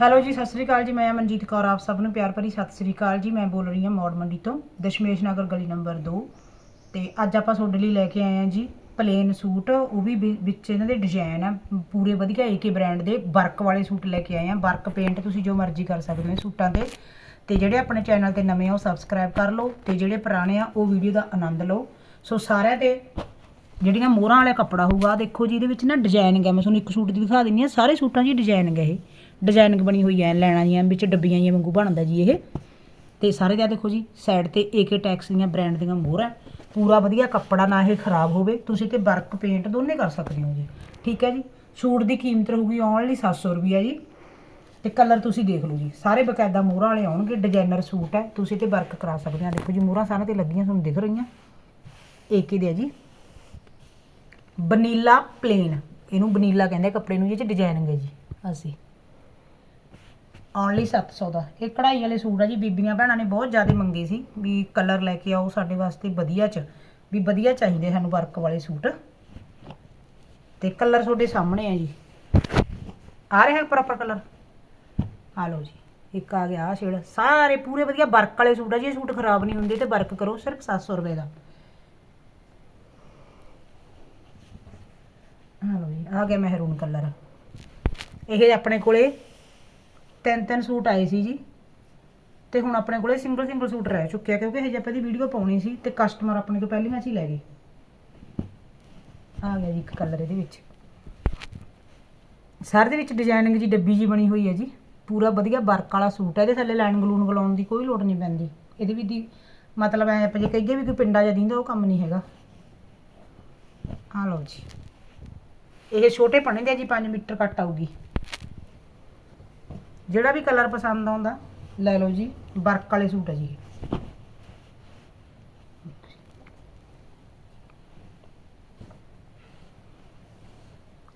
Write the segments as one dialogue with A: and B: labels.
A: Hello ਜੀ, ਸਤਿ ਸ੍ਰੀ ਅਕਾਲ ਜੀ, ਮੈਂ ਮਨਜੀਤ ਕੌਰ, ਆਪ ਸਭ ਨੂੰ ਪਿਆਰ ਭਰੀ ਸਤਿ ਸ੍ਰੀ ਅਕਾਲ ਜੀ। ਮੈਂ ਬੋਲ ਰਹੀ ਹਾਂ ਮੌੜ ਮੰਡੀ ਤੋਂ, ਦਸ਼ਮੇਸ਼ ਨਗਰ ਗਲੀ ਨੰਬਰ 2 ਤੇ ਅੱਜ ਆਪਾਂ ਤੁਹਾਡੇ ਲਈ ਲੈ ਕੇ ਆਏ ਹਾਂ ਜੀ ਪਲੇਨ ਸੂਟ, ਉਹ ਵੀ ਵਿੱਚ ਇਹਨਾਂ ਦੇ ਡਿਜ਼ਾਈਨ ਆ, ਪੂਰੇ ਵਧੀਆ ਏਕੇ ਬ੍ਰਾਂਡ ਦੇ, ਵਰਕ ਵਾਲੇ ਸੂਟ ਲੈ ਕੇ ਆਏ ਹਾਂ। ਵਰਕ ਪੇਂਟ ਤੁਸੀਂ ਜੋ ਮਰਜ਼ੀ ਕਰ ਸਕਦੇ ਹੋ ਸੂਟਾਂ ਤੇ। ਤੇ ਜਿਹੜੇ ਆਪਣੇ ਚੈਨਲ ਤੇ ਨਵੇਂ ਆ ਉਹ ਸਬਸਕ੍ਰਾਈਬ ਕਰ ਲਓ। ਤੇ ਜਿਹੜੇ ਪੁਰਾਣੇ ਆ, ਉਹ ਵੀਡੀਓ ਦਾ ਆਨੰਦ ਲਓ। ਸੋ ਸਾਰਿਆਂ ਤੇ ਜਿਹੜੀਆਂ ਮੋਹਰਾਂ ਵਾਲਾ ਕੱਪੜਾ ਹੋਊਗਾ ਦੇਖੋ ਜੀ, ਇਹਦੇ ਵਿੱਚ ਨਾ ਡਿਜ਼ਾਈਨਿੰਗ ਹੈ ਮੈਂ ਤੁਹਾਨੂੰ ਇੱਕ ਸੂਟ ਦੀ ਦਿਖਾ ਦਿੰਨੀ ਆ ਸਾਰੇ ਸੂਟਾਂ 'ਚ ਹੀ ਡਿਜ਼ਾਈਨਿੰਗ ਹੈ ਇਹ। ਡਿਜ਼ਾਈਨਿੰਗ ਬਣੀ ਹੋਈ ਹੈ ਲੈਣਾ ਜੀ ਵਿੱਚ ਡੱਬੀਆਂ ਜੀ ਵਾਂਗੂ ਬਣਦਾ ਜੀ ਇਹ। ਤੇ ਸਾਰੇ ਦਾ ਦੇਖੋ ਜੀ ਸਾਈਡ ਤੇ ਏਕੇ ਟੈਕਸ ਦੀਆਂ ਬ੍ਰਾਂਡ ਦੀਆਂ ਮੋਹਰਾਂ ਪੂਰਾ ਵਧੀਆ ਕੱਪੜਾ ਨਾ ਇਹ ਖਰਾਬ ਹੋਵੇ, ਤੁਸੀਂ ਤੇ ਵਰਕ ਪੇਂਟ ਦੋਨੇ ਕਰ ਸਕਦੇ ਹੋ ਜੀ। ਠੀਕ ਹੈ ਜੀ? ਸੂਟ ਦੀ ਕੀਮਤ ਰਹੂਗੀ ਓਨਲੀ 700 ਰੁਪਈਆ ਜੀ। ਤੇ ਕਲਰ ਤੁਸੀਂ ਦੇਖ ਲਓ ਜੀ, ਸਾਰੇ ਬਕਾਇਦਾ ਮੋਹਰਾਂ ਵਾਲੇ ਆਉਣਗੇ ਡਿਜ਼ਾਈਨਰ ਸੂਟ ਹੈ ਤੁਸੀਂ ਤੇ ਵਰਕ ਕਰਾ ਸਕਦੇ ਆ। ਦੇਖੋ ਜੀ, ਮੋਹਰਾਂ ਸਾਰਿਆਂ ਤੇ ਲੱਗੀਆਂ, ਤੁਹਾਨੂੰ ਦਿਖ ਰਹੀਆਂ। ਏਕੇ ਦੇ ਜੀ। ਬਨੀਲਾ ਪਲੇਨ ਇਹਨੂੰ ਬਨੀਲਾ ਕਹਿੰਦੇ ਆ, ਕੱਪੜੇ ਨੂੰ, ਜਿਹਦੇ ਚ ਡਿਜ਼ਾਈਨਿੰਗ ਹੈ ਜੀ, ਅਸੀਂ। ਓਨਲੀ 700 ਦਾ। ਇਹ ਕਢਾਈ ਵਾਲੇ ਸੂਟ ਆ ਜੀ, ਬੀਬੀਆਂ ਭੈਣਾਂ ਨੇ ਬਹੁਤ ਜ਼ਿਆਦਾ ਮੰਗੇ ਸੀ, ਵੀ ਕਲਰ ਲੈ ਕੇ ਆਓ ਸਾਡੇ ਵਾਸਤੇ ਵਧੀਆ ਚ, ਵੀ ਵਧੀਆ ਚਾਹੀਦੇ ਸਾਨੂੰ ਵਰਕ ਵਾਲੇ ਸੂਟ। ਤੇ ਕਲਰ ਤੁਹਾਡੇ ਸਾਹਮਣੇ ਆ ਜੀ। ਆ ਰਿਹਾ ਪ੍ਰੋਪਰ ਕਲਰ ਆ ਲਓ ਜੀ, ਇੱਕ ਆ ਗਿਆ ਆ ਸ਼ੇਡ ਸਾਰੇ ਪੂਰੇ ਵਧੀਆ ਵਰਕ ਵਾਲੇ ਸੂਟ ਆ ਜੀ, ਇਹ ਸੂਟ ਖਰਾਬ ਨਹੀਂ ਹੁੰਦੇ ਤੇ ਵਰਕ ਕਰੋ, ਸਿਰਫ 700 ਰੁਪਏ ਦਾ। ਹਾਂ ਲਓ ਜੀ ਆ ਗਿਆ ਮਹਿਰੂਨ ਕਲਰ ਇਹ ਆਪਣੇ ਕੋਲੇ ਤਿੰਨ ਤਿੰਨ ਸੂਟ ਆਏ ਸੀ ਜੀ, ਤੇ ਹੁਣ ਆਪਣੇ ਕੋਲੇ ਸਿੰਗਲ ਸਿੰਗਲ ਸੂਟ ਰਹਿ ਚੁੱਕਿਆ ਕਿਉਂਕਿ ਹਜੇ ਆਪਾਂ ਦੀ ਵੀਡੀਓ ਪਾਉਣੀ ਸੀ ਤੇ ਕਸਟਮਰ ਆਪਣੇ ਤੋਂ ਪਹਿਲੀਆਂ 'ਚ ਹੀ ਲੈ ਗਏ। ਆ ਗਿਆ ਜੀ ਇੱਕ ਕਲਰ ਇਹਦੇ ਵਿੱਚ। ਸਾਰੇ ਦੇ ਵਿੱਚ ਡਿਜ਼ਾਈਨਿੰਗ ਜੀ ਡੱਬੀ ਜੀ ਬਣੀ ਹੋਈ ਹੈ ਜੀ। ਪੂਰਾ ਵਧੀਆ ਵਰਕ ਵਾਲਾ ਸੂਟ ਹੈ, ਇਹਦੇ ਥੱਲੇ ਲਾਈਨ ਗਲੂਨ ਗਲਾਉਣ ਦੀ ਕੋਈ ਲੋੜ ਨਹੀਂ ਪੈਂਦੀ। ਇਹਦੇ ਵੀ ਦੀ ਮਤਲਬ ਐ ਆਪਾਂ ਜੇ ਕਹੀਏ ਵੀ ਕੋਈ ਪਿੰਡਾ ਜਿਹਾ ਦਿੰਦਾ, ਉਹ ਕੰਮ ਨਹੀਂ ਹੈਗਾ। ਆ ਲਓ ਜੀ। ਇਹ ਛੋਟੇ ਪਣੇ ਦੇ ਜੀ 5 ਮੀਟਰ ਕੱਟ ਆਊਗੀ। ਜਿਹੜਾ ਵੀ ਕਲਰ ਪਸੰਦ ਆਉਂਦਾ, ਲੈ ਲਓ ਜੀ, ਵਰਕ ਵਾਲੇ ਸੂਟ ਹੈ ਜੀ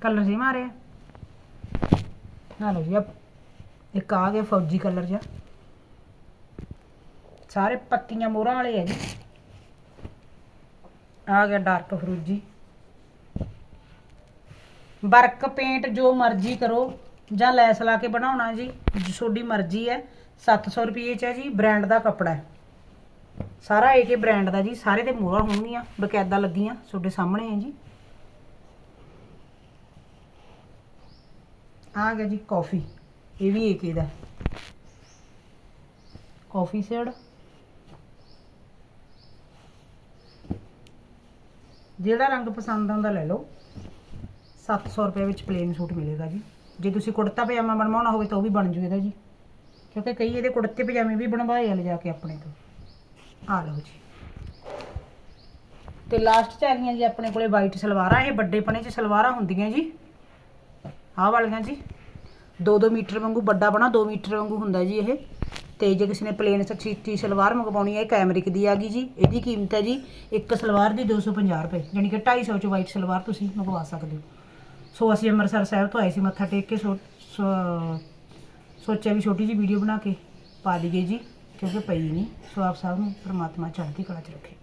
A: ਕਲਰ ਸੀ ਮਾਰੇ ਆ। ਲਓ ਜੀ ਇੱਕ ਆ ਗਿਆ ਫੌਜੀ ਕਲਰ ਜਿਹਾ। ਸਾਰੇ ਪੱਤੀਆਂ ਮੋਹਰਾਂ ਵਾਲੇ ਆ ਜੀ। ਆ ਗਿਆ ਡਾਰਕ ਫਰੂਜੀ। ਵਰਕ ਪੇਂਟ ਜੋ ਮਰਜ਼ੀ ਕਰੋ ਜਾਂ ਲੈਸ ਲਾ ਕੇ ਬਣਾਉਣਾ ਜੀ ਤੁਹਾਡੀ ਮਰਜ਼ੀ ਹੈ 700 ਰੁਪਏ ਚ ਹੈ ਜੀ, ਬ੍ਰਾਂਡ ਦਾ ਕੱਪੜਾ ਹੈ। ਸਾਰਾ ਏਕੇ ਬ੍ਰਾਂਡ ਦਾ ਜੀ, ਸਾਰੇ ਦੇ ਮੋਹਰਾਂ ਹੋਣਗੀਆਂ, ਬਕਾਇਦਾ ਲੱਗੀਆਂ, ਤੁਹਾਡੇ ਸਾਹਮਣੇ ਹੈ ਜੀ। ਆ ਗਿਆ ਜੀ ਕਾਫੀ, ਇਹ ਵੀ ਏਕੇ ਦਾ ਕਾਫੀ ਸ਼ੇਡ ਜਿਹੜਾ ਰੰਗ ਪਸੰਦ ਆਉਂਦਾ ਲੈ ਲਓ। 700 ਰੁਪਏ ਵਿੱਚ ਪਲੇਨ ਸੂਟ ਮਿਲੇਗਾ ਜੀ। ਜੇ ਤੁਸੀਂ ਕੁੜਤਾ ਪਜਾਮਾ ਬਣਵਾਉਣਾ ਹੋਵੇ ਤਾਂ ਉਹ ਵੀ ਬਣ ਜੂ ਇਹਦਾ ਜੀ। ਕਿਉਂਕਿ ਕਈ ਇਹਦੇ ਕੁੜਤੇ ਪਜਾਮੇ ਵੀ ਬਣਵਾਏ ਆ ਲਿਜਾ ਕੇ ਆਪਣੇ ਤੋਂ। ਆ ਲਓ ਜੀ। ਤੇ ਲਾਸਟ ਚ ਆ ਗਈਆਂ ਜੀ ਆਪਣੇ ਕੋਲੇ ਵਾਈਟ ਸਲਵਾਰਾਂ। ਇਹ ਵੱਡੇ ਪਣੇ ਚ ਸਲਵਾਰਾਂ ਹੁੰਦੀਆਂ ਜੀ। ਆਹ ਵਾਲੀਆਂ ਜੀ। 2-2 ਮੀਟਰ ਵਾਂਗੂ ਵੱਡਾ ਬਣਾ 2 ਮੀਟਰ ਵਾਂਗੂ ਹੁੰਦਾ ਜੀ ਇਹ। ਤੇ ਜੇ ਕਿਸੇ ਨੇ ਪਲੇਨ ਸੱਚੀ ਸਲਵਾਰ ਮੰਗਵਾਉਣੀ ਹੈ, ਇਹ ਕੈਮਰਿਕ ਦੀ ਆ ਗਈ ਜੀ। ਇਹਦੀ ਕੀਮਤ ਹੈ ਜੀ ਇੱਕ ਸਲਵਾਰ ਦੀ 250 ਰੁਪਏ। ਯਾਨੀ ਕਿ 250 ਚ ਵਾਈਟ ਸਲਵਾਰ ਤੁਸੀਂ ਮੰਗਵਾ ਸਕਦੇ ਹੋ। ਸੋ ਅਸੀਂ ਅੰਮ੍ਰਿਤਸਰ ਸਾਹਿਬ ਤੋਂ ਆਏ ਸੀ ਮੱਥਾ ਟੇਕ ਕੇ, ਸੋ ਸੋ- ਸੋਚਿਆ ਵੀ ਛੋਟੀ ਜੀ ਵੀਡੀਓ ਬਣਾ ਕੇ ਪਾ ਦਈਏ ਜੀ, ਕਿਉਂਕਿ ਪਈ ਨਹੀਂ। ਸੋ ਆਪ ਸਭ ਨੂੰ ਪ੍ਰਮਾਤਮਾ ਚੜ੍ਹਦੀ ਕਲਾ ਚ ਰੱਖੇ।